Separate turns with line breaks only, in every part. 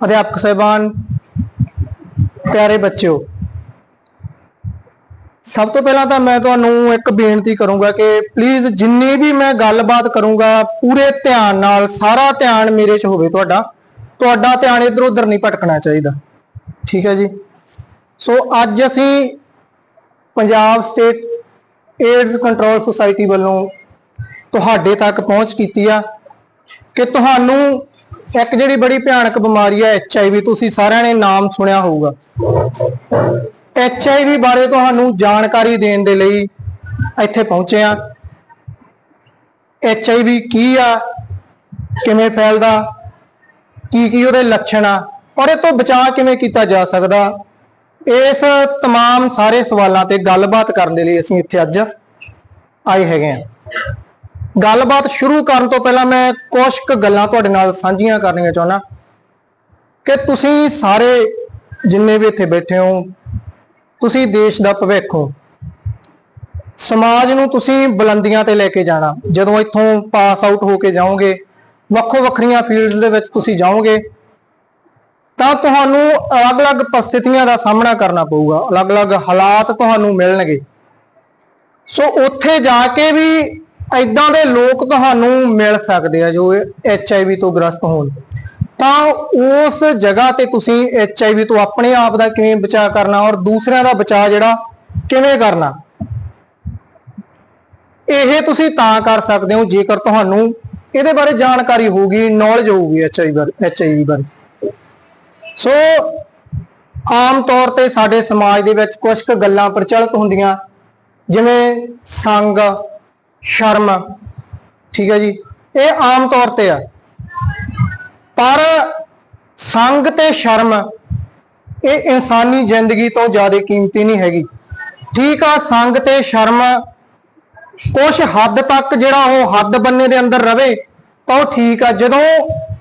ਅਧਿਆਪਕ ਸਹਿਬਾਨ, ਪਿਆਰੇ ਬੱਚਿਓ, ਸਭ ਤੋਂ ਪਹਿਲਾਂ ਤਾਂ ਮੈਂ ਤੁਹਾਨੂੰ ਇੱਕ ਬੇਨਤੀ ਕਰੂੰਗਾ ਕਿ ਪਲੀਜ਼ ਜਿੰਨੀ ਵੀ ਮੈਂ ਗੱਲਬਾਤ ਕਰੂੰਗਾ, ਪੂਰੇ ਧਿਆਨ ਨਾਲ, ਸਾਰਾ ਧਿਆਨ ਮੇਰੇ 'ਚ ਹੋਵੇ ਤੁਹਾਡਾ ਤੁਹਾਡਾ ਧਿਆਨ ਇਧਰ ਉਧਰ ਨਹੀਂ ਭਟਕਣਾ ਚਾਹੀਦਾ। ਠੀਕ ਹੈ ਜੀ? ਸੋ ਅੱਜ ਅਸੀਂ Punjab state AIDS control society ਵੱਲੋਂ ਤੁਹਾਡੇ ਤੱਕ ਪਹੁੰਚ ਕੀਤੀ ਆ ਕਿ ਤੁਹਾਨੂੰ ਇੱਕ ਜਿਹੜੀ ਬੜੀ ਭਿਆਨਕ ਬਿਮਾਰੀ ਹੈ ਐਚਆਈਵੀ ਤੁਸੀਂ ਸਾਰਿਆਂ ਨੇ ਨਾਮ ਸੁਣਿਆ ਹੋਊਗਾ ਐਚਆਈਵੀ ਬਾਰੇ ਤੁਹਾਨੂੰ ਜਾਣਕਾਰੀ ਦੇਣ ਦੇ ਲਈ ਇੱਥੇ ਪਹੁੰਚੇ ਆ ਐਚਆਈਵੀ ਕੀ ਆ ਕਿਵੇਂ ਫੈਲਦਾ ਕੀ ਕੀ ਉਹਦੇ ਲੱਛਣ ਆ ਔਰ ਇਹ ਤੋਂ ਬਚਾਅ ਕਿਵੇਂ ਕੀਤਾ ਜਾ ਸਕਦਾ ਇਸ तमाम ਸਾਰੇ ਸਵਾਲਾਂ ਤੇ ਗੱਲਬਾਤ ਕਰਨ ਦੇ ਲਈ ਅਸੀਂ ਇੱਥੇ ਅੱਜ ਆਏ ਹੈਗੇ ਆ ਗੱਲਬਾਤ ਸ਼ੁਰੂ ਕਰਨ ਤੋਂ ਪਹਿਲਾਂ ਮੈਂ ਕੁਝ ਕੁ ਗੱਲਾਂ ਤੁਹਾਡੇ ਨਾਲ ਸਾਂਝੀਆਂ ਕਰਨੀਆਂ ਚਾਹੁੰਦਾ। ਕਿ ਤੁਸੀਂ ਸਾਰੇ ਜਿੰਨੇ ਵੀ ਇੱਥੇ ਬੈਠੇ ਹੋ, ਤੁਸੀਂ ਦੇਸ਼ ਦਾ ਭਵਿੱਖ ਹੋ, ਸਮਾਜ ਨੂੰ ਤੁਸੀਂ ਬੁਲੰਦੀਆਂ ਤੇ ਲੈ ਕੇ ਜਾਣਾ, ਜਦੋਂ ਇੱਥੋਂ ਪਾਸ ਆਊਟ ਹੋ ਕੇ ਜਾਓਗੇ, ਵੱਖੋ ਵੱਖਰੀਆਂ ਫੀਲਡਸ ਦੇ ਵਿੱਚ ਤੁਸੀਂ ਜਾਓਗੇ, ਤਾਂ ਤੁਹਾਨੂੰ ਅਲੱਗ-ਅਲੱਗ ਪਰਿਸਥਿਤੀਆਂ ਦਾ ਸਾਹਮਣਾ ਕਰਨਾ ਪਊਗਾ, ਅਲੱਗ-ਅਲੱਗ ਹਾਲਾਤ ਤੁਹਾਨੂੰ ਮਿਲਣਗੇ। ਸੋ ਉੱਥੇ ਜਾ ਕੇ ਵੀ ਐਦਾਂ ਦੇ ਲੋਕ ਤੁਹਾਨੂੰ ਮਿਲ ਸਕਦੇ ਆ ਜੋ ਐਚ ਆਈ ਵੀ ਤੋਂ ਗ੍ਰਸਤ ਹੋਣ। ਤਾਂ ਉਸ ਜਗ੍ਹਾ ਤੇ ਤੁਸੀਂ ਐਚ ਆਈ ਵੀ ਤੋਂ ਆਪਣੇ ਆਪ ਦਾ ਕਿਵੇਂ ਬਚਾਅ ਕਰਨਾ ਔਰ ਦੂਸਰਿਆਂ ਦਾ ਬਚਾਅ ਜਿਹੜਾ ਕਿਵੇਂ ਕਰਨਾ? ਇਹ ਤੁਸੀਂ ਤਾਂ ਕਰ ਸਕਦੇ ਹੋ, ਜੇਕਰ ਤੁਹਾਨੂੰ ਇਹਦੇ ਬਾਰੇ ਜਾਣਕਾਰੀ ਹੋਊਗੀ ਨੌਲੇਜ ਹੋਊਗੀ ਐਚਆਈਵੀ ਬਾਰੇ ਐਚ ਐਚਆਈਵੀ ਬਾਰੇ। ਸੋ ਆਮ ਤੌਰ ਤੇ ਸਾਡੇ ਸਮਾਜ ਦੇ ਵਿੱਚ ਕੁਝ ਕੁ ਗੱਲਾਂ ਪ੍ਰਚਲਿਤ ਹੁੰਦੀਆਂ, ਜਿਵੇਂ ਸੰਗ ਸ਼ਰਮ ਠੀਕ ਹੈ ਜੀ। ਇਹ ਆਮ ਤੌਰ ਤੇ ਆ। ਪਰ ਸੰਗ ਤੇ ਸ਼ਰਮ ਇਹ ਇਨਸਾਨੀ ਜ਼ਿੰਦਗੀ ਤੋਂ ਜ਼ਿਆਦਾ ਕੀਮਤੀ ਨਹੀਂ ਹੈਗੀ। ਠੀਕ ਆ, ਸੰਗ ਤੇ ਸ਼ਰਮ ਕੁਝ ਹੱਦ ਤੱਕ ਜਿਹੜਾ ਉਹ ਹੱਦ ਬੰਨੇ ਦੇ ਅੰਦਰ ਰਵੇ, ਤਾਂ ਉਹ ਠੀਕ ਆ। ਜਦੋਂ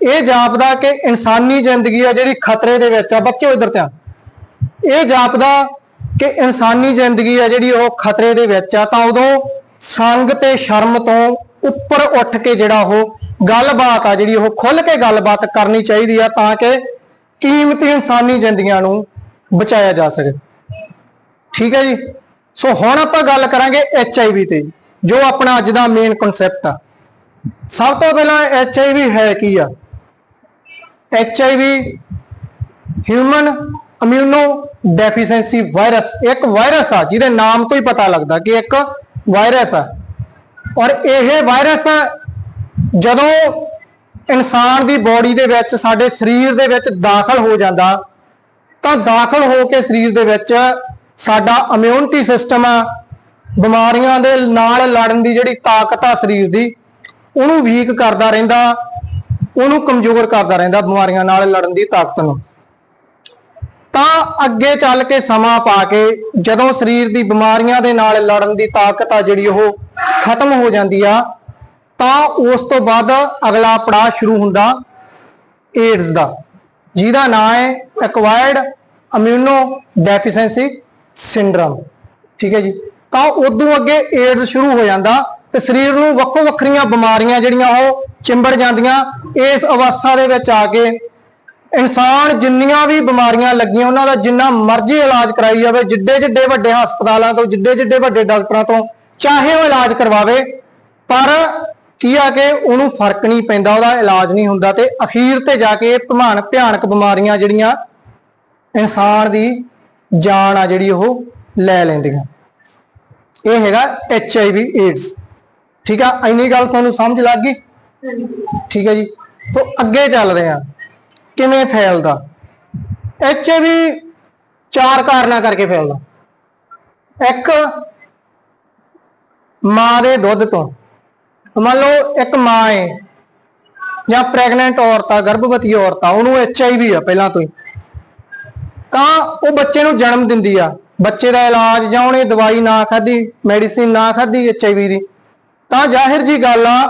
ਇਹ ਜਾਪਦਾ ਕਿ ਇਨਸਾਨੀ ਜ਼ਿੰਦਗੀ ਆ ਜਿਹੜੀ ਖਤਰੇ ਦੇ ਵਿੱਚ ਆ, ਬੱਚਿਓ ਇਧਰ ਧਿਆਨ। ਇਹ ਜਾਪਦਾ ਕਿ ਇਨਸਾਨੀ ਜ਼ਿੰਦਗੀ ਆ ਜਿਹੜੀ ਉਹ ਖਤਰੇ ਦੇ ਵਿੱਚ ਆ, ਤਾਂ ਉਦੋਂ ਸੰਗ ਤੇ ਸ਼ਰਮ ਤੋਂ ਉੱਪਰ ਉੱਠ ਕੇ ਜਿਹੜਾ ਉਹ ਗੱਲਬਾਤ ਆ ਜਿਹੜੀ ਉਹ ਖੁੱਲ ਕੇ ਗੱਲਬਾਤ ਕਰਨੀ ਚਾਹੀਦੀ ਆ ਤਾਂ ਕਿ ਕੀਮਤੀ ਇਨਸਾਨੀ ਜ਼ਿੰਦਗੀਆਂ ਨੂੰ ਬਚਾਇਆ ਜਾ ਸਕੇ। ਠੀਕ ਹੈ ਜੀ? ਸੋ ਹੁਣ ਆਪਾਂ ਗੱਲ ਕਰਾਂਗੇ ਐੱਚ ਆਈ ਵੀ ਤੇ, ਜੋ ਆਪਣਾ ਅੱਜ ਦਾ ਮੇਨ ਕਨਸੈਪਟ ਆ। ਸਭ ਤੋਂ ਪਹਿਲਾਂ ਐਚ ਆਈ ਵੀ ਹੈ ਕੀ ਆ? H I V human immunodeficiency virus ਇੱਕ ਵਾਇਰਸ ਆ ਜਿਹਦੇ ਨਾਮ ਤੋਂ ਹੀ ਪਤਾ ਲੱਗਦਾ ਕਿ ਇੱਕ ਵਾਇਰਸ ਆ। ਔਰ ਇਹ ਵਾਇਰਸ ਜਦੋਂ ਇਨਸਾਨ ਦੀ ਬਾਡੀ ਦੇ ਵਿੱਚ, ਸਾਡੇ ਸਰੀਰ ਦੇ ਵਿੱਚ ਦਾਖਲ ਹੋ ਜਾਂਦਾ, ਤਾਂ ਦਾਖਲ ਹੋ ਕੇ ਸਰੀਰ ਦੇ ਵਿੱਚ ਸਾਡਾ ਇਮਿਊਨਿਟੀ ਸਿਸਟਮ ਆ, ਬਿਮਾਰੀਆਂ ਦੇ ਨਾਲ ਲੜਨ ਦੀ ਜਿਹੜੀ ਤਾਕਤ ਆ ਸਰੀਰ ਦੀ, ਉਹਨੂੰ ਵੀਕ ਕਰਦਾ ਰਹਿੰਦਾ, ਉਹਨੂੰ ਕਮਜ਼ੋਰ ਕਰਦਾ ਰਹਿੰਦਾ ਬਿਮਾਰੀਆਂ ਨਾਲ ਲੜਨ ਦੀ ਤਾਕਤ ਨੂੰ। ਤਾਂ ਅੱਗੇ ਚੱਲ ਕੇ ਸਮਾਂ ਪਾ ਕੇ ਜਦੋਂ ਸਰੀਰ ਦੀ ਬਿਮਾਰੀਆਂ ਦੇ ਨਾਲ ਲੜਨ ਦੀ ਤਾਕਤ ਆ ਜਿਹੜੀ ਉਹ ਖਤਮ ਹੋ ਜਾਂਦੀ ਆ, ਤਾਂ ਉਸ ਤੋਂ ਬਾਅਦ ਅਗਲਾ ਪੜਾਅ ਸ਼ੁਰੂ ਹੁੰਦਾ ਏਡਸ ਦਾ। ਜਿਹਦਾ ਨਾਮ ਹੈ ਐਕਵਾਇਰਡ ਇਮਿਊਨੋ ਡੈਫੀਸੈਂਸੀ ਸਿੰਡਰਮ ਠੀਕ ਹੈ ਜੀ? ਤਾਂ ਉਦੋਂ ਅੱਗੇ ਏਡਸ ਸ਼ੁਰੂ ਹੋ ਜਾਂਦਾ ਤੇ ਸਰੀਰ ਨੂੰ ਵੱਖੋ ਵੱਖਰੀਆਂ ਬਿਮਾਰੀਆਂ ਜਿਹੜੀਆਂ ਉਹ ਚਿੰਬੜ ਜਾਂਦੀਆਂ। ਇਸ ਅਵਸਥਾ ਦੇ ਵਿੱਚ ਆ ਕੇ ਇਨਸਾਨ ਜਿੰਨੀਆਂ ਵੀ ਬਿਮਾਰੀਆਂ ਲੱਗੀਆਂ ਉਹਨਾਂ ਦਾ ਜਿੰਨਾ ਮਰਜ਼ੀ ਇਲਾਜ ਕਰਾਈ ਜਾਵੇ ਜਿੱਡੇ ਜਿੱਡੇ ਵੱਡੇ ਹਸਪਤਾਲਾਂ ਤੋਂ ਜਿੱਡੇ ਜਿੱਡੇ ਵੱਡੇ ਡਾਕਟਰਾਂ ਤੋਂ ਚਾਹੇ ਉਹ ਇਲਾਜ ਕਰਵਾਵੇ ਪਰ ਕੀ ਆ ਕਿ ਉਹਨੂੰ ਫ਼ਰਕ ਨਹੀਂ ਪੈਂਦਾ ਉਹਦਾ ਇਲਾਜ ਨਹੀਂ ਹੁੰਦਾ ਤੇ ਅਖੀਰ ਤੇ ਜਾ ਕੇ ਇਹ ਭਿਆਨਕ ਭਿਆਨਕ ਬਿਮਾਰੀਆਂ ਜਿਹੜੀਆਂ ਇਨਸਾਨ ਦੀ ਜਾਨ ਆ ਜਿਹੜੀ ਉਹ ਲੈ ਲੈਂਦੀਆਂ। ਇਹ ਹੈਗਾ ਐਚ ਆਈ ਵੀ ਏਡਸ ਠੀਕ ਆ? ਇੰਨੀ ਗੱਲ ਤੁਹਾਨੂੰ ਸਮਝ ਲੱਗ ਗਈ? ਠੀਕ ਹੈ ਜੀ। ਤੋਂ ਅੱਗੇ ਚੱਲਦੇ ਆ। ਕਿਵੇਂ ਫੈਲਦਾ? ਐਚ ਆਈ ਵੀ ਚਾਰ ਕਾਰਨਾਂ ਕਰਕੇ ਫੈਲਦਾ। ਇੱਕ ਮਾਂ ਦੇ ਦੁੱਧ ਤੋਂ। ਮੰਨ ਲਓ ਇੱਕ ਮਾਂ ਹੈ ਜਾਂ ਪ੍ਰੈਗਨੈਂਟ ਔਰਤ ਆ, ਗਰਭਵਤੀ ਔਰਤ ਆ, ਉਹਨੂੰ ਐਚ ਆਈ ਵੀ ਆ ਪਹਿਲਾਂ ਤੋਂ ਹੀ। ਤਾਂ ਉਹ ਬੱਚੇ ਨੂੰ ਜਨਮ ਦਿੰਦੀ ਆ। ਬੱਚੇ ਦਾ ਇਲਾਜ ਜਾਂ ਉਹਨੇ ਦਵਾਈ ਨਾ ਖਾਧੀ ਮੈਡੀਸਿਨ ਨਾ ਖਾਧੀ ਐਚ ਆਈ ਵੀ ਦੀ। ਤਾਂ ਜ਼ਾਹਿਰ ਜੀ ਗੱਲ ਆ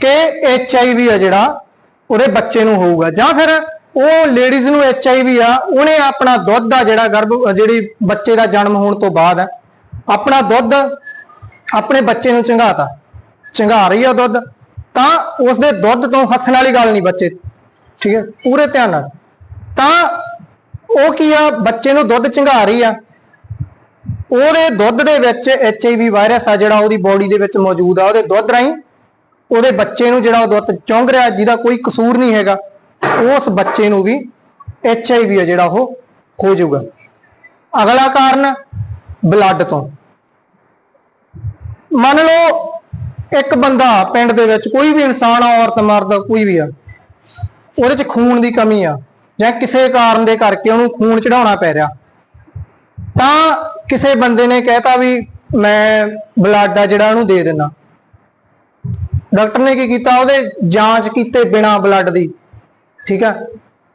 ਕਿ ਐਚ ਆਈ ਵੀ ਆ ਜਿਹੜਾ, ਉਹਦੇ ਬੱਚੇ ਨੂੰ ਹੋਊਗਾ। ਜਾਂ ਫਿਰ ਉਹ ਲੇਡੀਜ਼ ਨੂੰ ਐਚ ਆਈ ਵੀ ਆ, ਉਹਨੇ ਆਪਣਾ ਦੁੱਧ ਆ ਜਿਹੜਾ ਗਰਭ, ਜਿਹੜੀ ਬੱਚੇ ਦਾ ਜਨਮ ਹੋਣ ਤੋਂ ਬਾਅਦ ਆਪਣਾ ਦੁੱਧ ਆਪਣੇ ਬੱਚੇ ਨੂੰ ਚੰਗਾਤਾ, ਚੰਗਾ ਰਹੀ ਆ ਦੁੱਧ, ਤਾਂ ਉਸ ਦੇ ਦੁੱਧ ਤੋਂ ਹੱਸਣ ਵਾਲੀ ਗੱਲ ਨਹੀਂ ਬੱਚੇ, ਠੀਕ ਹੈ, ਪੂਰੇ ਧਿਆਨ ਨਾਲ, ਤਾਂ ਉਹ ਕੀ ਆ, ਬੱਚੇ ਨੂੰ ਦੁੱਧ ਚੰਗਾ ਰਹੀ ਆ, ਉਹਦੇ ਦੁੱਧ ਦੇ ਵਿੱਚ ਐਚਆਈਵੀ ਵਾਇਰਸ ਆ ਜਿਹੜਾ ਉਹਦੀ ਬੋਡੀ ਦੇ ਵਿੱਚ ਮੌਜੂਦ ਆ, ਉਹਦੇ ਦੁੱਧ ਰਾਹੀਂ ਉਹਦੇ ਬੱਚੇ ਨੂੰ ਜਿਹੜਾ ਉਹ ਦੁੱਧ ਚੁੰਘ ਰਿਹਾ, ਜਿਹਦਾ ਕੋਈ ਕਸੂਰ ਨਹੀਂ ਹੈਗਾ ਉਸ ਬੱਚੇ ਨੂੰ ਵੀ ਐਚਆਈਵੀ ਆ ਜਿਹੜਾ ਉਹ ਹੋ ਜਾਊਗਾ। ਅਗਲਾ ਕਾਰਨ ਬਲੱਡ ਤੋਂ। ਮੰਨ ਲਓ ਇੱਕ ਬੰਦਾ ਪਿੰਡ ਦੇ ਵਿੱਚ ਕੋਈ ਵੀ ਇਨਸਾਨ ਆ, ਔਰਤ, ਮਰਦ, ਕੋਈ ਵੀ ਆ, ਉਹਦੇ 'ਚ ਖੂਨ ਦੀ ਕਮੀ ਆ ਜਾਂ ਕਿਸੇ ਕਾਰਨ ਦੇ ਕਰਕੇ ਉਹਨੂੰ ਖੂਨ ਚੜਾਉਣਾ ਪੈ ਰਿਹਾ, ਤਾਂ ਕਿਸੇ ਬੰਦੇ ਨੇ ਕਹਿਤਾ ਵੀ ਮੈਂ ਬਲੱਡ ਆ ਜਿਹੜਾ ਉਹਨੂੰ ਦੇ ਦਿੰਦਾ। ਡਾਕਟਰ ਨੇ ਕੀ ਕੀਤਾ? ਉਹਦੇ ਜਾਂਚ ਕੀਤੇ ਬਿਨਾ ਬਲੱਡ ਦੀ। ਠੀਕ ਆ?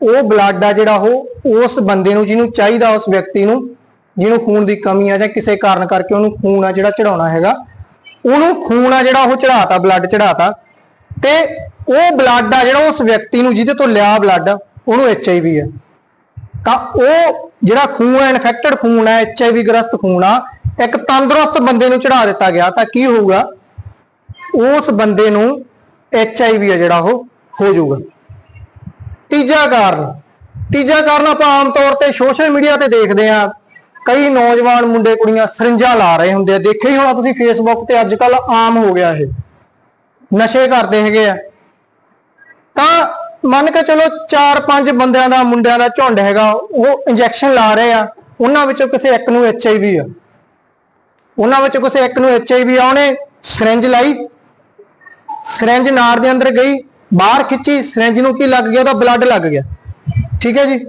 ਉਹ ਬਲੱਡ ਆ ਜਿਹੜਾ ਉਹ, ਉਸ ਬੰਦੇ ਨੂੰ ਜਿਹਨੂੰ ਚਾਹੀਦਾ ਉਸ ਵਿਅਕਤੀ ਨੂੰ, ਜਿਹਨੂੰ ਖੂਨ ਦੀ ਕਮੀ ਆ ਜਾਂ ਕਿਸੇ ਕਾਰਨ ਕਰਕੇ ਉਹਨੂੰ ਖੂਨ ਆ ਜਿਹੜਾ ਚੜਾਉਣਾ ਹੈਗਾ, ਉਹਨੂੰ ਖੂਨ ਆ ਜਿਹੜਾ ਉਹ ਚੜਾਤਾ ਬਲੱਡ ਚੜਾਤਾ ਤੇ ਉਹ ਬਲੱਡ ਆ ਜਿਹੜਾ ਉਸ ਵਿਅਕਤੀ ਨੂੰ ਜਿਹਦੇ ਤੋਂ ਲਿਆ ਬਲੱਡ ਉਹਨੂੰ ਐਚਆਈਵੀ ਹੈ ਤਾਂ ਉਹ ਜਿਹੜਾ ਖੂਨ ਹੈ ਇਨਫੈਕਟਡ ਖੂਨ ਹੈ ਐਚਆਈਵੀ ਗ੍ਰਸਤ ਖੂਨ ਆ, ਇੱਕ ਤੰਦਰੁਸਤ ਬੰਦੇ ਨੂੰ ਚੜਾ ਦਿੱਤਾ ਗਿਆ ਤਾਂ ਕੀ ਹੋਊਗਾ? ਉਸ ਬੰਦੇ ਨੂੰ ਐਚਆਈਵੀ ਆ ਜਿਹੜਾ ਉਹ, ਹੋ ਜਾਊਗਾ। ਤੀਜਾ ਕਾਰਨ ਤੀਜਾ ਕਾਰਨ ਆਪਾਂ ਆਮ ਤੌਰ ਤੇ ਸੋਸ਼ਲ ਮੀਡੀਆ ਤੇ ਦੇਖਦੇ ਆ ਕਈ ਨੌਜਵਾਨ ਮੁੰਡੇ ਕੁੜੀਆਂ ਸਰਿੰਜਾਂ ਲਾ ਰਹੇ ਹੁੰਦੇ ਆ। ਦੇਖਿਆ ਹੀ ਹੋਣਾ ਤੁਸੀਂ ਫੇਸਬੁੱਕ ਤੇ ਅੱਜ ਕੱਲ ਆਮ ਹੋ ਗਿਆ ਇਹ। ਨਸ਼ੇ ਕਰਦੇ ਹੈਗੇ ਆ। ਤਾਂ ਮੰਨ ਕੇ ਚਲੋ 4-5 ਬੰਦਿਆਂ ਦਾ, ਮੁੰਡਿਆਂ ਦਾ ਝੁੰਡ ਹੈਗਾ, ਉਹ ਇੰਜੈਕਸ਼ਨ ਲਾ ਰਹੇ ਆ। ਉਹਨਾਂ ਵਿੱਚੋਂ ਕਿਸੇ ਇੱਕ ਨੂੰ ਐਚਆਈਵੀ ਆ। ਉਹਨਾਂ ਵਿੱਚੋਂ ਕਿਸੇ ਇੱਕ ਨੂੰ ਐਚਆਈਵੀ ਆ। ਉਹਨੇ ਸਿਰੰਜ ਲਾਈ। ਸਿਰੰਜ ਨਾਰ ਦੇ ਅੰਦਰ ਗਈ। ਬਾਹਰ ਖਿੱਚੀ, ਸਿਰੰਜ ਨੂੰ ਕੀ ਲੱਗ ਗਿਆ? ਉਹਦਾ ਬਲੱਡ ਲੱਗ ਗਿਆ। ਠੀਕ ਹੈ ਜੀ?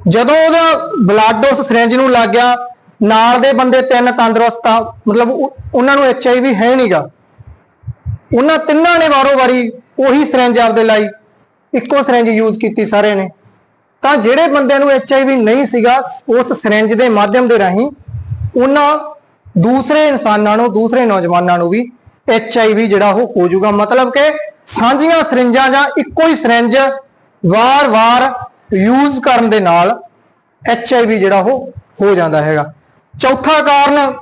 ਜਦੋਂ ਉਹਦਾ ਬਲੱਡ ਉਸ ਸਿਰੰਜ ਨੂੰ ਲੱਗ ਗਿਆ, ਨਾਲ ਦੇ ਬੰਦੇ ਤਿੰਨ ਤੰਦਰੁਸਤ ਆ, ਮਤਲਬ ਉਹਨਾਂ ਨੂੰ ਐਚਆਈਵੀ ਹੈ ਨਹੀਂਗਾ ਉਹਨਾਂ ਤਿੰਨਾਂ ਨੇ ਵਾਰੋ ਵਾਰੀ ਉਹੀ ਸਿਰੰਜ ਆਪਦੇ ਲਈ, ਇੱਕੋ ਸਿਰੰਜ ਯੂਜ਼ ਕੀਤੀ ਸਾਰੇ ਨੇ। ਤਾਂ ਜਿਹੜੇ ਬੰਦਿਆਂ ਨੂੰ ਐਚਆਈਵੀ ਨਹੀਂ ਸੀਗਾ, ਉਸ ਸਿਰੰਜ ਦੇ ਮਾਧਿਅਮ ਦੇ ਰਾਹੀਂ, ਉਹਨਾਂ ਦੂਸਰੇ ਇਨਸਾਨਾਂ ਨੂੰ, ਦੂਸਰੇ ਨੌਜਵਾਨਾਂ ਨੂੰ ਵੀ ਐੱਚ ਆਈ ਵੀ ਜਿਹੜਾ ਉਹ ਹੋ ਜਾਊਗਾ ਮਤਲਬ ਕਿ ਸਾਂਝੀਆਂ ਸਿਰੰਜਾਂ ਜਾਂ ਇੱਕੋ ਹੀ ਸਿਰੰਜ ਵਾਰ-ਵਾਰ ਯੂਜ਼ ਕਰਨ ਦੇ ਨਾਲ ਐਚ ਆਈ ਵੀ ਜਿਹੜਾ ਉਹ ਹੋ ਜਾਂਦਾ ਹੈਗਾ। ਚੌਥਾ ਕਾਰਨ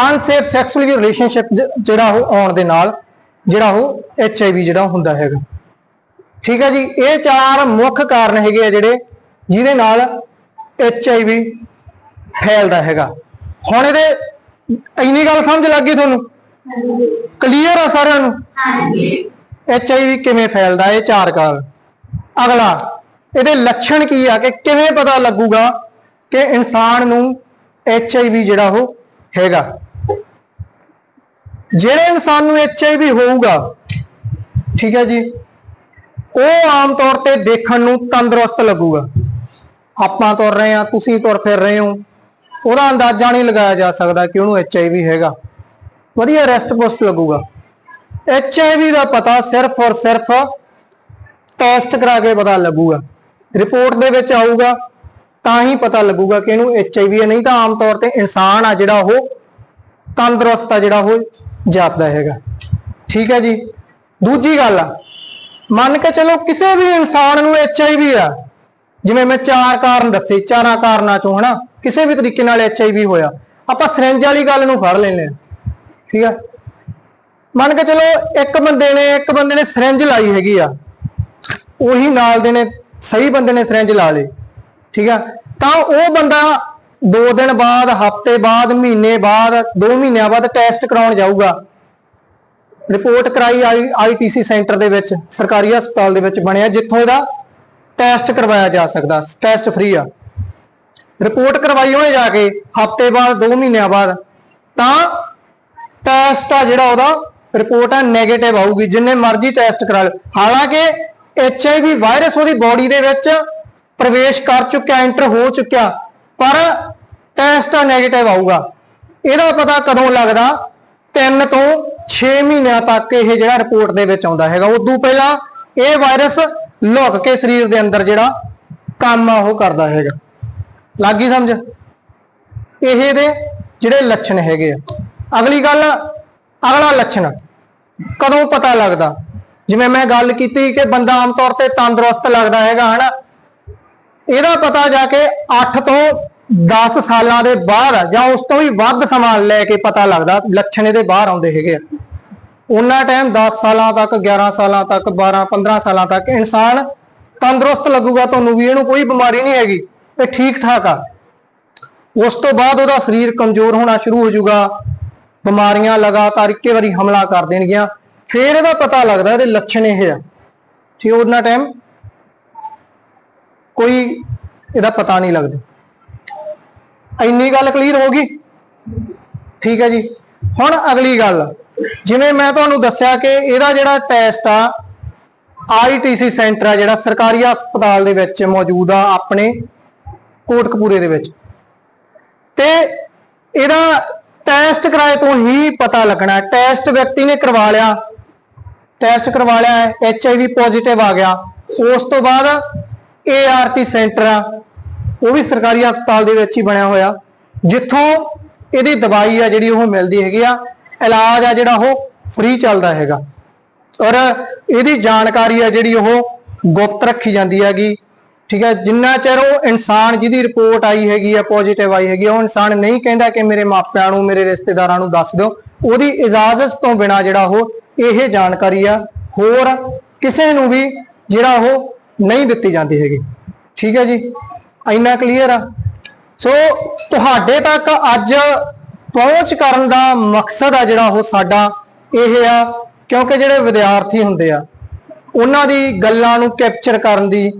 ਅਨਸੇਫ ਸੈਕਸੁਅਲ ਰਿਲੇਸ਼ਨਸ਼ਿਪ ਜਿਹੜਾ ਉਹ ਆਉਣ ਦੇ ਨਾਲ ਜਿਹੜਾ ਉਹ ਐੱਚ ਆਈ ਵੀ ਜਿਹੜਾ ਹੁੰਦਾ ਹੈਗਾ। ਠੀਕ ਹੈ ਜੀ, ਇਹ ਚਾਰ ਮੁੱਖ ਕਾਰਨ ਹੈਗੇ ਆ ਜਿਹੜੇ ਜਿਹਦੇ ਨਾਲ ਐੱਚ ਆਈ ਵੀ ਫੈਲਦਾ ਹੈਗਾ। ਹੁਣ ਇਹਦੇ ਇੰਨੀ ਗੱਲ ਸਮਝ ਲੱਗ ਗਈ ਤੁਹਾਨੂੰ? ਕਲੀਅਰ ਆ ਸਾਰਿਆਂ ਨੂੰ? ਐਚਆਈਵੀ ਕਿਵੇਂ ਫੈਲਦਾ? ਇਹ ਚਾਰ ਕਾਰਨ ਅਗਲਾ ਇਹਦੇ ਲੱਛਣ ਕੀ ਆ ਕਿ ਕਿਵੇਂ ਪਤਾ ਲੱਗੂਗਾ ਕਿ ਇਨਸਾਨ ਨੂੰ ਐਚਆਈਵੀ ਜਿਹੜਾ ਉਹ ਹੈਗਾ? ਜਿਹੜੇ ਇਨਸਾਨ ਨੂੰ ਐਚਆਈਵੀ ਹੋਊਗਾ ਠੀਕ ਹੈ ਜੀ ਉਹ ਆਮ ਤੌਰ ਤੇ ਦੇਖਣ ਨੂੰ ਤੰਦਰੁਸਤ ਲੱਗੂਗਾ। ਆਪਾਂ ਤੁਰ ਰਹੇ ਆ ਤੁਸੀਂ ਤੁਰ ਫਿਰ ਰਹੇ ਹੋ। ਉਹਦਾ ਅੰਦਾਜ਼ਾ ਨਹੀਂ ਲਗਾਇਆ ਜਾ ਸਕਦਾ ਕਿ ਉਹਨੂੰ ਐਚਆਈਵੀ ਹੈਗਾ। ਵਧੀਆ ਰੈਸਟ ਪੋਸਟ ਲੱਗੂਗਾ। ਐਚਆਈਵੀ ਦਾ ਪਤਾ ਸਿਰਫ ਔਰ ਸਿਰਫ ਟੈਸਟ ਕਰਾ ਕੇ ਪਤਾ ਲੱਗੂਗਾ। ਰਿਪੋਰਟ ਦੇ ਵਿੱਚ ਆਊਗਾ, ਤਾਂ ਹੀ ਪਤਾ ਲੱਗੂਗਾ ਕਿ ਇਹਨੂੰ ਐਚਆਈਵੀ ਹੈ। ਨਹੀਂ ਤਾਂ ਆਮ ਤੌਰ ਤੇ ਇਨਸਾਨ ਆ ਜਿਹੜਾ ਉਹ ਤੰਦਰੁਸਤ ਆ, ਜਿਹੜਾ ਉਹ ਜਾਪਦਾ ਹੈਗਾ। ਠੀਕ ਹੈ ਜੀ। ਦੂਜੀ ਗੱਲ ਆ, ਮੰਨ ਕੇ ਚਲੋ ਕਿਸੇ ਵੀ ਇਨਸਾਨ ਨੂੰ ਐਚਆਈਵੀ ਆ। ਜਿਵੇਂ ਮੈਂ ਚਾਰ ਕਾਰਨ ਦੱਸੇ, ਚਾਰਾਂ ਕਾਰਨਾਂ ਚੋਂ ਹਨਾ, ਕਿਸੇ ਵੀ ਤਰੀਕੇ ਨਾਲ ਐਚਆਈਵੀ ਹੋਇਆ। ਆਪਾਂ ਸਿਰੰਜ ਵਾਲੀ ਗੱਲ ਨੂੰ ਫੜ ਲੈਂਦੇ ਆ ਠੀਕ ਆ? ਮੰਨ ਕੇ ਚਲੋ ਇੱਕ ਬੰਦੇ ਨੇ, ਇੱਕ ਬੰਦੇ ਨੇ ਸਿਰੰਜ ਲਾਈ ਹੈਗੀ ਆ। ਉਹੀ ਨਾਲ ਦੇ ਨੇ, ਸਹੀ ਬੰਦੇ ਨੇ ਸਿਰੰਜ ਲਾ ਲਈ ਠੀਕ ਆ? ਤਾਂ ਉਹ ਬੰਦਾ 2 ਦਿਨ ਬਾਅਦ, ਹਫ਼ਤੇ ਬਾਅਦ, ਮਹੀਨੇ ਬਾਅਦ 2 ਮਹੀਨਿਆਂ ਬਾਅਦ ਟੈਸਟ ਕਰਾਉਣ ਜਾਊਗਾ। ਰਿਪੋਰਟ ਕਰਾਈ ਆਈਟੀਸੀ ਸੈਂਟਰ ਦੇ ਵਿੱਚ, ਸਰਕਾਰੀ ਹਸਪਤਾਲ ਦੇ ਵਿੱਚ ਬਣਿਆ, ਜਿੱਥੋਂ ਇਹਦਾ ਟੈਸਟ ਕਰਵਾਇਆ ਜਾ ਸਕਦਾ ਟੈਸਟ ਫ੍ਰੀ ਆ। ਰਿਪੋਰਟ ਕਰਵਾਈ ਉਹਨੇ ਜਾ ਕੇ, ਹਫ਼ਤੇ ਬਾਅਦ 2 ਮਹੀਨਿਆਂ ਬਾਅਦ। ਤਾਂ ਟੈਸਟ ਆ ਜਿਹੜਾ ਉਹਦਾ ਰਿਪੋਰਟ ਆ 네ਗੇਟਿਵ ਆਊਗੀ, ਜਿੰਨੇ ਮਰਜ਼ੀ ਟੈਸਟ ਕਰਾ ਲਓ। ਹਾਲਾਂਕਿ ਐਚਆਈਵੀ ਵਾਇਰਸ ਉਹਦੀ ਬਾਡੀ ਦੇ ਵਿੱਚ ਪ੍ਰਵੇਸ਼ ਕਰ ਚੁੱਕਿਆ ਐਂਟਰ ਹੋ ਚੁੱਕਿਆ, ਪਰ ਟੈਸਟ ਆ 네ਗੇਟਿਵ ਆਊਗਾ। ਇਹਦਾ ਪਤਾ ਕਦੋਂ ਲੱਗਦਾ? 3 ਤੋਂ 6 ਮਹੀਨਿਆਂ ਤੱਕ ਇਹ ਜਿਹੜਾ ਰਿਪੋਰਟ ਦੇ ਵਿੱਚ ਆਉਂਦਾ ਹੈਗਾ। ਉਦੋਂ ਪਹਿਲਾਂ ਇਹ ਵਾਇਰਸ ਲੁਕ ਕੇ ਸਰੀਰ ਦੇ ਅੰਦਰ ਜਿਹੜਾ ਕੰਮ ਆ, ਉਹ ਕਰਦਾ ਹੈਗਾ। ਲੱਗੀ ਸਮਝ? ਇਹ ਇਹਦੇ ਜਿਹੜੇ ਲੱਛਣ ਹੈਗੇ ਆ। ਅਗਲੀ ਗੱਲ, ਅਗਲਾ ਲੱਛਣ। ਕਦੋਂ ਪਤਾ ਲੱਗਦਾ? ਜਿਵੇਂ ਮੈਂ ਗੱਲ ਕੀਤੀ ਕਿ ਬੰਦਾ ਆਮ ਤੌਰ ਤੇ ਤੰਦਰੁਸਤ ਲੱਗਦਾ ਹੈਗਾ, ਹਨਾ? ਇਹਦਾ ਪਤਾ ਜਾ ਕੇ 8 ਤੋਂ 10 ਸਾਲਾਂ ਦੇ ਬਾਅਦ ਜਾਂ ਉਸ ਤੋਂ ਵੀ ਵੱਧ ਸਮਾਂ ਲੈ ਕੇ ਪਤਾ ਲੱਗਦਾ, ਲੱਛਣ ਇਹਦੇ ਬਾਹਰ ਆਉਂਦੇ ਹੈਗੇ ਆ। ਉਹਨਾਂ ਟਾਈਮ 10 ਸਾਲਾਂ ਤੱਕ 11 ਸਾਲਾਂ ਤੱਕ 12 15 ਸਾਲਾਂ ਤੱਕ ਇਨਸਾਨ ਤੰਦਰੁਸਤ ਲੱਗੂਗਾ ਤੁਹਾਨੂੰ ਵੀ, ਇਹਨੂੰ ਕੋਈ ਬਿਮਾਰੀ ਨਹੀਂ ਹੈਗੀ, ਇਹ ਠੀਕ ਠਾਕ ਆ। ਉਸ ਤੋਂ ਬਾਅਦ ਉਹਦਾ ਸਰੀਰ ਕਮਜ਼ੋਰ ਹੋਣਾ ਸ਼ੁਰੂ ਹੋ ਜਾਊਗਾ ਬਿਮਾਰੀਆਂ ਲਗਾਤਾਰ ਇੱਕੇ ਵਾਰੀ ਹਮਲਾ ਕਰ ਦੇਣਗੀਆਂ। ਫਿਰ ਇਹਦਾ ਪਤਾ ਲੱਗਦਾ ਇਹਦੇ ਲੱਛਣ ਇਹ ਆ। ਠੀਕ ਉਹਨਾਂ ਟਾਈਮ ਕੋਈ ਇਹਦਾ ਪਤਾ ਨਹੀਂ ਲੱਗਦਾ। ਇੰਨੀ ਗੱਲ ਕਲੀਅਰ ਹੋ ਗਈ? ਠੀਕ ਹੈ ਜੀ। ਹੁਣ ਅਗਲੀ ਗੱਲ, ਜਿਵੇਂ ਮੈਂ ਤੁਹਾਨੂੰ ਦੱਸਿਆ ਕਿ ਇਹਦਾ ਜਿਹੜਾ ਟੈਸਟ ਆ ਆਈਟੀਸੀ ਸੈਂਟਰ ਆ, ਜਿਹੜਾ ਸਰਕਾਰੀ ਹਸਪਤਾਲ ਦੇ ਵਿੱਚ ਮੌਜੂਦ ਆ ਆਪਣੇ ਕੋਟਕਪੂਰੇ ਦੇ ਵਿੱਚ। ਤੇ ਇਹਦਾ ਟੈਸਟ ਕਰਾਏ ਤੋਂ ਹੀ ਪਤਾ ਲੱਗਣਾ ਟੈਸਟ ਵਿਅਕਤੀ ਨੇ ਕਰਵਾ ਲਿਆ। ਟੈਸਟ ਕਰਵਾ ਲਿਆ ਹੈ ਐਚਆਈਵੀ ਪੋਜ਼ਿਟਿਵ ਆ ਗਿਆ। ਉਸ ਤੋਂ ਬਾਅਦ ਏਆਰਟੀ ਸੈਂਟਰ ਆ। ਉਹ ਵੀ ਸਰਕਾਰੀ ਹਸਪਤਾਲ ਦੇ ਵਿੱਚ ਹੀ ਬਣਿਆ ਹੋਇਆ। ਜਿੱਥੋਂ ਇਹਦੀ ਦਵਾਈ ਆ ਜਿਹੜੀ ਉਹ ਮਿਲਦੀ ਹੈਗੀ ਆ, ਇਲਾਜ ਆ ਜਿਹੜਾ ਉਹ ਫ੍ਰੀ ਚੱਲਦਾ ਹੈਗਾ। ਔਰ ਇਹਦੀ ਜਾਣਕਾਰੀ ਆ ਜਿਹੜੀ ਉਹ ਗੁਪਤ ਰੱਖੀ ਜਾਂਦੀ ਹੈਗੀ। ਠੀਕ ਹੈ ਜਿੰਨਾ ਚਿਰ ਉਹ ਇਨਸਾਨ ਜਿਹਦੀ ਰਿਪੋਰਟ ਆਈ ਹੈਗੀ ਆ ਪੋਜ਼ਿਟਿਵ ਆਈ ਹੈਗੀ ਆ, ਉਹ ਇਨਸਾਨ ਨਹੀਂ ਕਹਿੰਦਾ ਕਿ ਮੇਰੇ ਮਾਪਿਆਂ ਨੂੰ ਮੇਰੇ ਰਿਸ਼ਤੇਦਾਰਾਂ ਨੂੰ ਦੱਸ ਦਿਓ। ਉਹਦੀ ਇਜਾਜ਼ਤ ਤੋਂ ਬਿਨਾ ਜਿਹੜਾ ਉਹ ਇਹ ਜਾਣਕਾਰੀ ਆ ਹੋਰ ਕਿਸੇ ਨੂੰ ਵੀ ਜਿਹੜਾ ਉਹ ਨਹੀਂ ਦਿੱਤੀ ਜਾਂਦੀ ਹੈਗੀ। ਠੀਕ ਹੈ ਜੀ ਇੰਨਾ ਕਲੀਅਰ ਆ? ਸੋ ਤੁਹਾਡੇ ਤੱਕ ਅੱਜ ਪਹੁੰਚ ਕਰਨ ਦਾ ਮਕਸਦ ਆ ਜਿਹੜਾ ਉਹ ਸਾਡਾ ਇਹ ਆ ਕਿਉਂਕਿ ਜਿਹੜੇ ਵਿਦਿਆਰਥੀ ਹੁੰਦੇ ਆ ਉਹਨਾਂ ਦੀ ਗੱਲਾਂ ਨੂੰ ਕੈਪਚਰ ਕਰਨ ਦੀ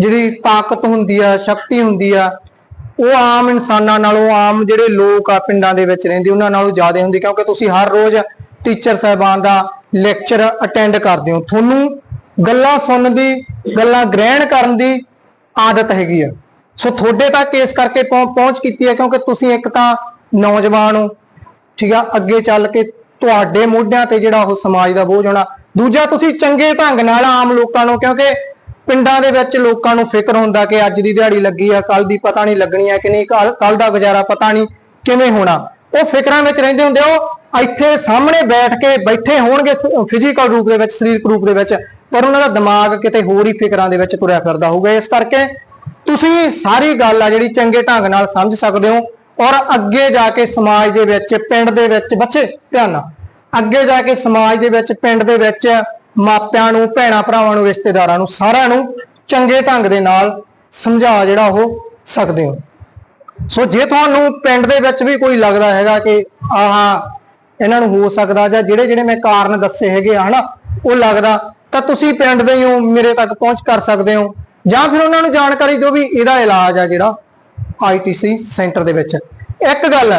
ਜਿਹੜੀ ਤਾਕਤ ਹੁੰਦੀ ਆ, ਸ਼ਕਤੀ ਹੁੰਦੀ ਆ, ਉਹ ਆਮ ਇਨਸਾਨਾਂ ਨਾਲੋਂ ਆਮ ਜਿਹੜੇ ਲੋਕ ਆ ਪਿੰਡਾਂ ਦੇ ਵਿੱਚ ਰਹਿੰਦੇ, ਉਹਨਾਂ ਨਾਲੋਂ ਜ਼ਿਆਦਾ ਹੁੰਦੀ, ਕਿਉਂਕਿ ਤੁਸੀਂ ਹਰ ਰੋਜ਼ ਟੀਚਰ ਸਾਹਿਬਾਨ ਦਾ ਲੈਕਚਰ ਅਟੈਂਡ ਕਰਦੇ ਹੋ। ਤੁਹਾਨੂੰ ਗੱਲਾਂ ਸੁਣਨ ਦੀ, ਗੱਲਾਂ ਗ੍ਰਹਿਣ ਕਰਨ ਦੀ ਆਦਤ ਹੈਗੀ ਆ। ਸੋ ਤੁਹਾਡੇ ਤੱਕ ਇਸ ਕਰਕੇ ਪਹੁੰ- ਪਹੁੰਚ ਕੀਤੀ ਹੈ, ਕਿਉਂਕਿ ਤੁਸੀਂ ਇੱਕ ਤਾਂ ਨੌਜਵਾਨ ਹੋ, ਠੀਕ ਆ, ਅੱਗੇ ਚੱਲ ਕੇ ਤੁਹਾਡੇ ਮੋਢਿਆਂ ਤੇ ਜਿਹੜਾ ਉਹ ਸਮਾਜ ਦਾ ਬੋਝ ਹੋਣਾ, ਦੂਜਾ ਤੁਸੀਂ ਚੰਗੇ ਢੰਗ ਨਾਲ ਆਮ ਲੋਕਾਂ ਨੂੰ, ਕਿਉਂਕਿ ਪਿੰਡਾਂ ਦੇ ਵਿੱਚ ਲੋਕਾਂ ਨੂੰ ਫਿਕਰ ਹੁੰਦਾ ਕਿ ਅੱਜ ਦੀ ਦਿਹਾੜੀ ਲੱਗੀ ਆ ਕੱਲ ਦੀ ਪਤਾ ਨਹੀਂ ਲੱਗਣੀ ਆ ਕਿ ਨਹੀਂ ਕੱਲ ਦਾ ਗੁਜ਼ਾਰਾ ਪਤਾ ਨਹੀਂ ਕਿਵੇਂ ਹੋਣਾ। ਉਹ ਫਿਕਰਾਂ ਵਿੱਚ ਰਹਿੰਦੇ ਹੁੰਦੇ ਉਹ ਇੱਥੇ ਸਾਹਮਣੇ ਬੈਠ ਕੇ ਬੈਠੇ ਹੋਣਗੇ ਫਿਜ਼ੀਕਲ ਰੂਪ ਦੇ ਵਿੱਚ, ਸਰੀਰਕ ਰੂਪ ਦੇ ਵਿੱਚ, ਪਰ ਉਹਨਾਂ ਦਾ ਦਿਮਾਗ ਕਿਤੇ ਹੋਰ ਹੀ ਫਿਕਰਾਂ ਦੇ ਵਿੱਚ ਤੁਰਿਆ ਫਿਰਦਾ ਹੋਊਗਾ। ਇਸ ਕਰਕੇ ਤੁਸੀਂ ਸਾਰੀ ਗੱਲ ਆ ਜਿਹੜੀ ਚੰਗੇ ਢੰਗ ਨਾਲ ਸਮਝ ਸਕਦੇ ਹੋ ਔਰ ਅੱਗੇ ਜਾ ਕੇ ਸਮਾਜ ਦੇ ਵਿੱਚ, ਪਿੰਡ ਦੇ ਵਿੱਚ, ਬੱਚੇ ਧਿਆਨ ਨਾਲ, ਅੱਗੇ ਜਾ ਕੇ ਸਮਾਜ ਦੇ ਵਿੱਚ, ਪਿੰਡ ਦੇ ਵਿੱਚ ਮਾਪਿਆਂ ਨੂੰ, ਭੈਣਾਂ ਭਰਾਵਾਂ ਨੂੰ, ਰਿਸ਼ਤੇਦਾਰਾਂ ਨੂੰ, ਸਾਰਿਆਂ ਨੂੰ ਚੰਗੇ ਢੰਗ ਦੇ ਨਾਲ ਸਮਝਾ ਜਿਹੜਾ ਉਹ ਸਕਦੇ ਹੋ। ਸੋ ਜੇ ਤੁਹਾਨੂੰ ਪਿੰਡ ਦੇ ਵਿੱਚ ਵੀ ਕੋਈ ਲੱਗਦਾ ਹੈਗਾ ਕਿ ਆਹਾ ਇਹਨਾਂ ਨੂੰ ਹੋ ਸਕਦਾ ਜਾਂ ਜਿਹੜੇ ਜਿਹੜੇ ਮੈਂ ਕਾਰਨ ਦੱਸੇ ਹੈਗੇ ਆ, ਹਨਾ, ਉਹ ਲੱਗਦਾ, ਤਾਂ ਤੁਸੀਂ ਪਿੰਡ ਦੇ ਹੀ ਮੇਰੇ ਤੱਕ ਪਹੁੰਚ ਕਰ ਸਕਦੇ ਹੋ। ਜਾਂ ਫਿਰ ਉਹਨਾਂ ਨੂੰ ਜਾਣਕਾਰੀ ਦਿਓ ਵੀ ਇਹਦਾ ਇਲਾਜ ਆ ਜਿਹੜਾ ਆਈਟੀਸੀ ਸੈਂਟਰ ਦੇ ਵਿੱਚ। ਇੱਕ ਗੱਲ,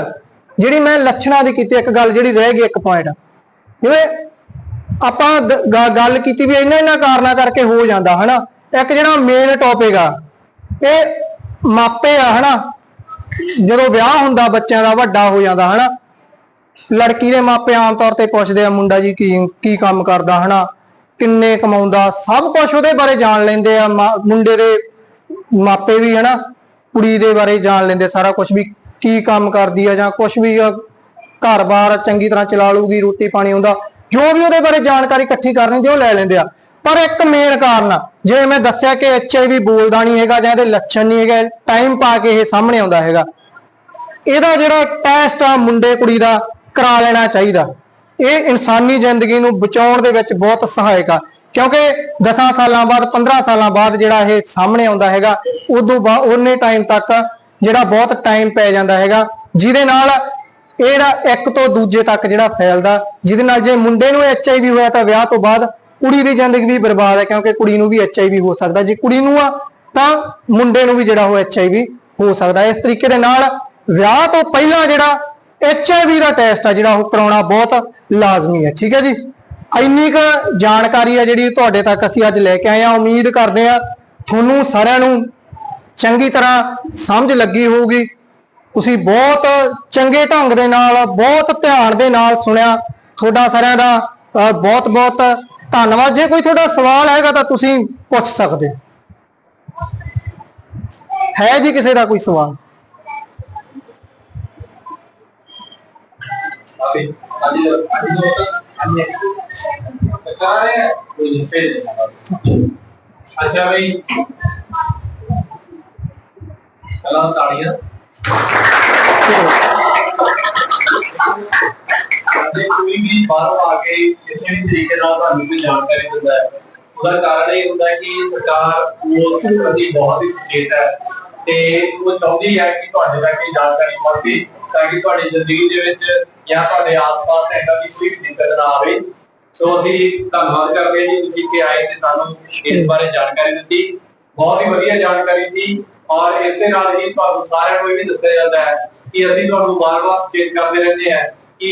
ਜਿਹੜੀ ਮੈਂ ਲੱਛਣਾਂ ਦੀ ਕੀਤੀ, ਇੱਕ ਗੱਲ ਜਿਹੜੀ ਰਹਿ ਗਈ, ਇੱਕ ਪੁਆਇੰਟ ਜਿਵੇਂ ਆਪਾਂ ਗੱਲ ਕੀਤੀ ਵੀ ਇਹਨਾਂ ਇਹਨਾਂ ਕਾਰਨਾਂ ਕਰਕੇ ਹੋ ਜਾਂਦਾ, ਹਨਾ? ਇੱਕ ਜਿਹੜਾ ਮੇਨ ਟੌਪਿਕ ਆ, ਇਹ ਮਾਪੇ ਆ, ਹਨਾ? ਜਦੋਂ ਵਿਆਹ ਹੁੰਦਾ, ਬੱਚਿਆਂ ਦਾ ਵੱਡਾ ਹੋ ਜਾਂਦਾ, ਹਨਾ? ਲੜਕੀ ਦੇ ਮਾਪੇ ਆਮ ਤੌਰ ਤੇ ਪੁੱਛਦੇ ਆ, ਮੁੰਡਾ ਜੀ ਕੀ ਕੀ ਕੰਮ ਕਰਦਾ, ਹਨਾ? ਕਿੰਨੇ ਕਮਾਉਂਦਾ? ਸਭ ਕੁਝ ਉਹਦੇ ਬਾਰੇ ਜਾਣ ਲੈਂਦੇ ਆ, ਮਾ- ਮੁੰਡੇ ਦੇ ਮਾਪੇ ਵੀ, ਹਨਾ? ਕੁੜੀ ਦੇ ਬਾਰੇ ਜਾਣ ਲੈਂਦੇ, ਸਾਰਾ ਕੁਝ ਵੀ ਕੀ ਕੰਮ ਕਰਦੀ ਆ ਜਾਂ ਕੁਝ ਵੀ ਘਰ-ਬਾਰ ਚੰਗੀ ਤਰ੍ਹਾਂ ਚਲਾ ਲੂਗੀ ਰੋਟੀ ਪਾਣੀ ਹੁੰਦਾ ਜੋ ਵੀ ਉਹਦੇ ਬਾਰੇ ਜਾਣਕਾਰੀ ਇਕੱਠੀ ਕਰਨੀ ਲੈਂਦੇ ਉਹ ਲੈ ਲੈਂਦੇ ਆ। ਪਰ ਇੱਕ ਮੇਨ ਕਾਰਨ ਆ, ਜਿਵੇਂ ਮੈਂ ਦੱਸਿਆ ਕਿ ਐਚਆਈਵੀ ਬੋਲਦਾ ਨਹੀਂ ਹੈਗਾ ਜਾਂ ਇਹਦੇ ਲੱਛਣ ਨਹੀਂ ਹੈਗੇ ਟਾਈਮ ਪਾ ਕੇ ਇਹ ਸਾਹਮਣੇ ਆਉਂਦਾ ਹੈਗਾ। ਇਹਦਾ ਜਿਹੜਾ ਟੈਸਟ ਆ ਮੁੰਡੇ ਕੁੜੀ ਦਾ ਕਰਾ ਲੈਣਾ ਚਾਹੀਦਾ। ਇਹ ਇਨਸਾਨੀ ਜ਼ਿੰਦਗੀ ਨੂੰ ਬਚਾਉਣ ਦੇ ਵਿੱਚ ਬਹੁਤ ਸਹਾਇਕ ਆ। ਕਿਉਂਕਿ 10 ਸਾਲਾਂ ਬਾਅਦ 15 ਸਾਲਾਂ ਬਾਅਦ ਜਿਹੜਾ ਇਹ ਸਾਹਮਣੇ ਆਉਂਦਾ ਹੈਗਾ ਉਦੋਂ ਬਾਅਦ ਉਹਨੇ ਟਾਈਮ ਤੱਕ ਜਿਹੜਾ ਬਹੁਤ ਟਾਈਮ ਪੈ ਜਾਂਦਾ ਹੈਗਾ ਜਿਹਦੇ ਨਾਲ ਇਹ ਜਿਹੜਾ ਇੱਕ ਤੋਂ ਦੂਜੇ ਤੱਕ ਜਿਹੜਾ ਫੈਲਦਾ, ਜਿਹਦੇ ਨਾਲ ਜੇ ਮੁੰਡੇ ਨੂੰ ਐਚਆਈਵੀ ਹੋਇਆ ਤਾਂ ਵਿਆਹ ਤੋਂ ਬਾਅਦ ਕੁੜੀ ਦੀ ਜ਼ਿੰਦਗੀ ਵੀ ਬਰਬਾਦ ਹੈ, ਕਿਉਂਕਿ ਕੁੜੀ ਨੂੰ ਵੀ ਐਚਆਈਵੀ ਹੋ ਸਕਦਾ। ਜੇ ਕੁੜੀ ਨੂੰ ਆ, ਤਾਂ ਮੁੰਡੇ ਨੂੰ ਵੀ ਜਿਹੜਾ ਉਹ ਐਚਆਈਵੀ ਹੋ ਸਕਦਾ। ਇਸ ਤਰੀਕੇ ਦੇ ਨਾਲ ਵਿਆਹ ਤੋਂ ਪਹਿਲਾਂ ਜਿਹੜਾ ਐਚਆਈਵੀ ਦਾ ਟੈਸਟ ਆ, ਜਿਹੜਾ ਉਹ ਕਰਾਉਣਾ ਬਹੁਤ ਲਾਜ਼ਮੀ ਹੈ। ਠੀਕ ਹੈ ਜੀ? ਇੰਨੀ ਕੁ ਜਾਣਕਾਰੀ ਆ ਜਿਹੜੀ ਤੁਹਾਡੇ ਤੱਕ ਅਸੀਂ ਅੱਜ ਲੈ ਕੇ ਆਏ ਆ ਉਮੀਦ ਕਰਦੇ ਆ ਤੁਹਾਨੂੰ ਸਾਰਿਆਂ ਨੂੰ ਚੰਗੀ ਤਰ੍ਹਾਂ ਸਮਝ ਲੱਗੀ ਹੋਊਗੀ। ਤੁਸੀਂ ਬਹੁਤ ਚੰਗੇ ਢੰਗ ਦੇ ਨਾਲ, ਬਹੁਤ ਧਿਆਨ ਦੇ ਨਾਲ ਸੁਣਿਆ। ਤੁਹਾਡਾ ਸਾਰਿਆਂ ਦਾ ਬਹੁਤ ਬਹੁਤ ਧੰਨਵਾਦ। ਜੇ ਕੋਈ ਤੁਹਾਡਾ ਸਵਾਲ ਹੈਗਾ ਤਾਂ ਤੁਸੀਂ ਪੁੱਛ ਸਕਦੇ ਹੈ। ਜੀ ਕਿਸੇ ਦਾ ਕੋਈ ਸਵਾਲ?
ਅੱਛਾ ਬਈ। ਕਲਾ ਸਾਡੇ ਕੋਈ ਵੀ ਬਾਹਰੋਂ ਆ ਕੇ ਕਿਸੇ ਵੀ ਤਰੀਕੇ ਨਾਲ ਤੁਹਾਨੂੰ ਕੋਈ ਜਾਣਕਾਰੀ ਦਿੰਦਾ ਹੈ ਉਹਦਾ ਕਾਰਨ ਇਹ ਹੁੰਦਾ ਕਿ ਸਰਕਾਰ ਉਸ ਪ੍ਰਤੀ ਬਹੁਤ ਹੀ ਸੁਚੇਤ ਹੈ ਤੇ ਉਹ ਚਾਹੁੰਦੀ ਹੈ ਕਿ ਤੁਹਾਡੇ ਤੱਕ ਇਹ ਜਾਣਕਾਰੀ ਪਹੁੰਚੇ ਤਾਂ ਕਿ ਤੁਹਾਡੀ ਜ਼ਿੰਦਗੀ ਦੇ ਵਿੱਚ ਜਾਂ ਤੁਹਾਡੇ ਆਸ-ਪਾਸ ਐਂਦਾ ਵੀ ਕੋਈ ਦਿੱਕਤ ਨਾ ਆਵੇ। ਸੋ ਅਸੀਂ ਧੰਨਵਾਦ ਕਰਦੇ ਹਾਂ ਜੀ, ਤੁਸੀਂ ਕਿ ਆਏ ਤੇ ਸਾਨੂੰ ਇਸ ਬਾਰੇ ਜਾਣਕਾਰੀ ਦਿੱਤੀ। ਬਹੁਤ ਹੀ ਵਧੀਆ ਜਾਣਕਾਰੀ ਸੀ ਔਰ ਇਸੇ ਨਾਲ ਹੀ ਤੁਹਾਨੂੰ ਸਾਰਿਆਂ ਨੂੰ ਇਹ ਵੀ ਦੱਸਿਆ ਜਾਂਦਾ ਹੈ ਕਿ ਅਸੀਂ ਤੁਹਾਨੂੰ ਵਾਰ-ਵਾਰ ਸੁਚੇਤ ਕਰਦੇ ਰਹਿੰਦੇ ਹਾਂ ਕਿ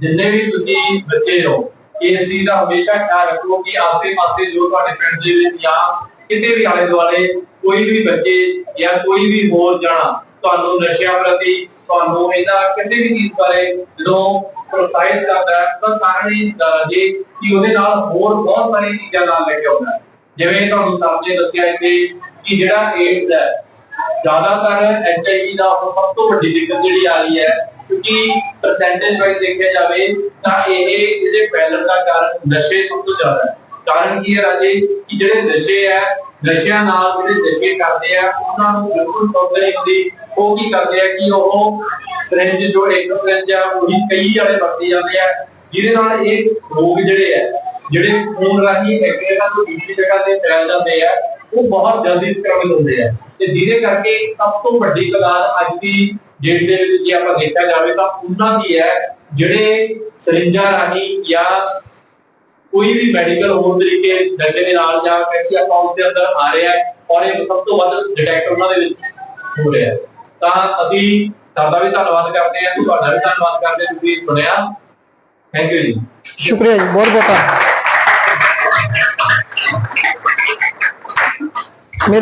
ਜਿੰਨੇ ਵੀ ਤੁਸੀਂ ਬੱਚੇ ਹੋ ਇਸ ਚੀਜ਼ ਦਾ ਹਮੇਸ਼ਾ ਖਿਆਲ ਰੱਖੋ ਕਿ ਆਸੇ-ਪਾਸੇ ਜੋ ਤੁਹਾਡੇ ਪਿੰਡ ਦੇ ਵਿੱਚ ਜਾਂ ਕਿਤੇ ਵੀ ਆਲੇ ਦੁਆਲੇ ਕੋਈ ਵੀ ਬੱਚੇ ਜਾਂ ਕੋਈ ਵੀ ਹੋਰ ਜਾਣਾ ਤੁਹਾਨੂੰ ਨਸ਼ਿਆਂ ਪ੍ਰਤੀ, ਤੁਹਾਨੂੰ ਇਹਦਾ ਕਿਸੇ ਵੀ ਚੀਜ਼ ਬਾਰੇ ਜਦੋਂ ਪ੍ਰੋਤਸਾਹਿਤ ਕਰਦਾ ਹੈ, ਤਾਂ ਕਾਰਨ ਇਹ ਹੁੰਦਾ ਕਿ ਉਹਦੇ ਨਾਲ ਹੋਰ ਬਹੁਤ ਸਾਰੀਆਂ ਚੀਜ਼ਾਂ ਨਾਲ ਲੈ ਕੇ ਆਉਂਦਾ ਹੈ। ਜਿਵੇਂ ਤੁਹਾਨੂੰ ਸਾਹਮਣੇ ਦੱਸਿਆ ਇੱਥੇ ਕਿ ਜਿਹੜਾ ਏਡਸ ਹੈ, ਜ਼ਿਆਦਾਤਰ ਐਚਆਈਵੀ ਦਾ ਸਭ ਤੋਂ ਵੱਡੀ ਦਿੱਕਤ ਜਿਹੜੀ ਆ ਰਹੀ ਹੈ, ਕਿਉਂਕਿ ਪਰਸੈਂਟੇਜ ਵਾਈਜ਼ ਦੇਖਿਆ ਜਾਵੇ ਤਾਂ ਇਹ ਇਹਦੇ ਫੈਲਣ ਦਾ ਕਾਰਨ ਨਸ਼ੇ ਸਭ ਤੋਂ ਜ਼ਿਆਦਾ ਹੈ। ਕਾਰਨ ਕੀ ਹੈ ਰਾਜੇ? ਕਿ ਜਿਹੜੇ ਨਸ਼ੇ ਹੈ, ਨਸ਼ਿਆਂ ਨਾਲ ਜਿਹੜੇ ਨਸ਼ੇ ਕਰਦੇ ਆ, ਉਹਨਾਂ ਨੂੰ ਬਿਲਕੁਲ ਸਮਝ ਨਹੀਂ ਹੁੰਦੀ। ਉਹ ਕੀ ਕਰਦੇ ਆ ਕਿ ਉਹ ਸਿਰੰਜ ਜੋ ਇੱਕ ਸਿਰੰਜ ਆ, ਉਹੀ ਕਈ ਵਾਲੇ ਵਰਤੇ ਜਾਂਦੇ ਆ, ਜਿਹਦੇ ਨਾਲ ਇਹ ਰੋਗ ਜਿਹੜੇ ਆ ਜਿਹੜੇ ਖੂਨ ਰਾਹੀਂ ਇੱਕ ਜਗ੍ਹਾ ਤੋਂ ਦੂਜੀ ਜਗ੍ਹਾ ਤੇ ਫੈਲ ਜਾਂਦੇ ਆ ਉਹ ਬਹੁਤ ਜਲਦੀ ਸੰਕਰਮਿਤ ਹੁੰਦੇ ਆ ਤੇ ਜਿਹਦੇ ਕਰਕੇ ਸਭ ਤੋਂ ਵੱਡੀ ਤਾਦਾਦ ਅੱਜ ਦੀ ਡੇਟ ਦੇ ਵਿੱਚ ਜੇ ਆਪਾਂ ਦੇਖਿਆ ਜਾਵੇ ਤਾਂ ਉਹਨਾਂ ਦੀ ਹੈ ਜਿਹੜੇ ਸਰਿੰਜਾਂ ਰਾਹੀਂ ਜਾਂ ਕੋਈ ਵੀ ਮੈਡੀਕਲ ਹੋਰ ਤਰੀਕੇ ਨਸ਼ੇ ਦੇ ਨਾਲ ਜਾਂ ਫੈਕਟਰੀ ਅਕਾਊਂਟ ਦੇ ਅੰਦਰ ਆ ਰਿਹਾ ਹੈ ਔਰ ਇਹ ਸਭ ਤੋਂ ਵੱਧ ਡਿਟੈਕਟ ਉਹਨਾਂ ਦੇ ਵਿੱਚ ਹੋ ਰਿਹਾ ਹੈ ਤਾਂ ਅਸੀਂ ਤੁਹਾਡਾ ਵੀ ਧੰਨਵਾਦ ਕਰਦੇ ਹਾਂ ਤੁਹਾਡਾ ਵੀ ਧੰਨਵਾਦ ਕਰਦੇ ਹਾਂ ਤੁਸੀਂ ਸੁਣਿਆ ਥੈਂਕ ਯੂ ਜੀ
ਸ਼ੁਕਰੀਆ ਜੀ ਬਹੁਤ ਬਹੁਤ ਧੰਨਵਾਦ। ਮੇਰੇ